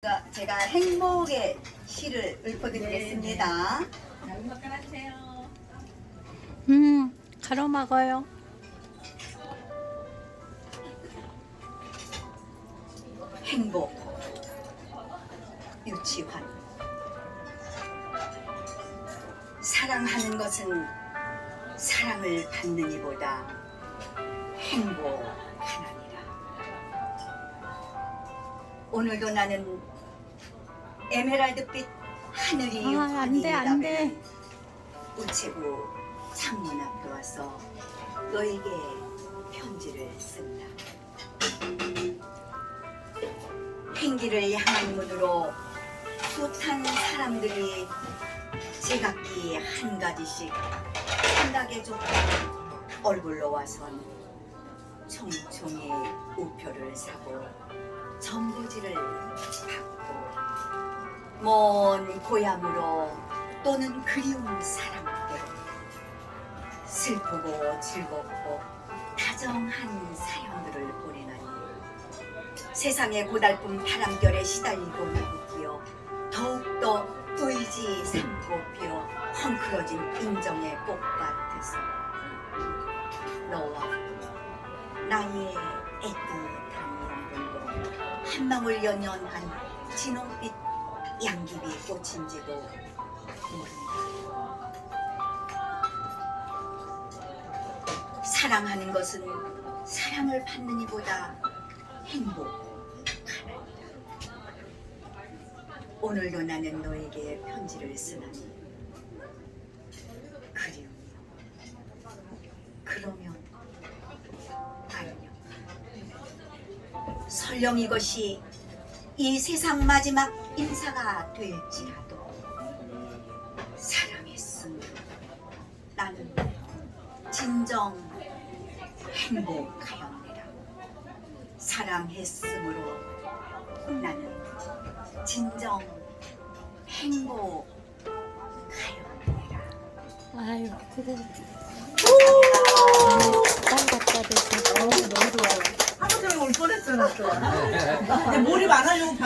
제가- 제가 행복의 시를 읊어드리겠습니다. 음, 가로 막어요. 행복 유치환 사랑하는 것은 사랑을 받는 이보다 행복하나 오늘도 나는 에메랄드빛 하늘이 아, 안 돼, 안 돼. 환희라면 우체부 창문 앞에 와서 너에게 편지를 쓴다 행기를 향한 문으로 숱한 사람들이 제각기 한 가지씩 생각에 좋은 얼굴로 와선 총총히 전부지를 받고 먼 고향으로 또는 그리운 사람들로 슬프고 즐겁고 다정한 사연들을 보내나니 세상의 고달픈 바람결에 시달리고 누구기여 더욱더 의지 삼고 피어 헝클어진 인정의 꽃밭에서 너와 나의 연분도 한 방울 연연한 진홍빛 양귀비 꽃인지도. 모른다 사랑하는 것은 사랑을 받는 이보다 행복하나이다. 오늘도 나는 너에게 편지를 쓰나니. 그리움이여 그러면 설령 이것이 이 세상 마지막 인사가 될지라도 사랑했으면 나는 진정 행복하였느라 사랑했으므로 나는 진정 행복하였느라 아유, 그래. 감사합니다. 땅 갖다 대서. 또. 근데 몰입 안 하려고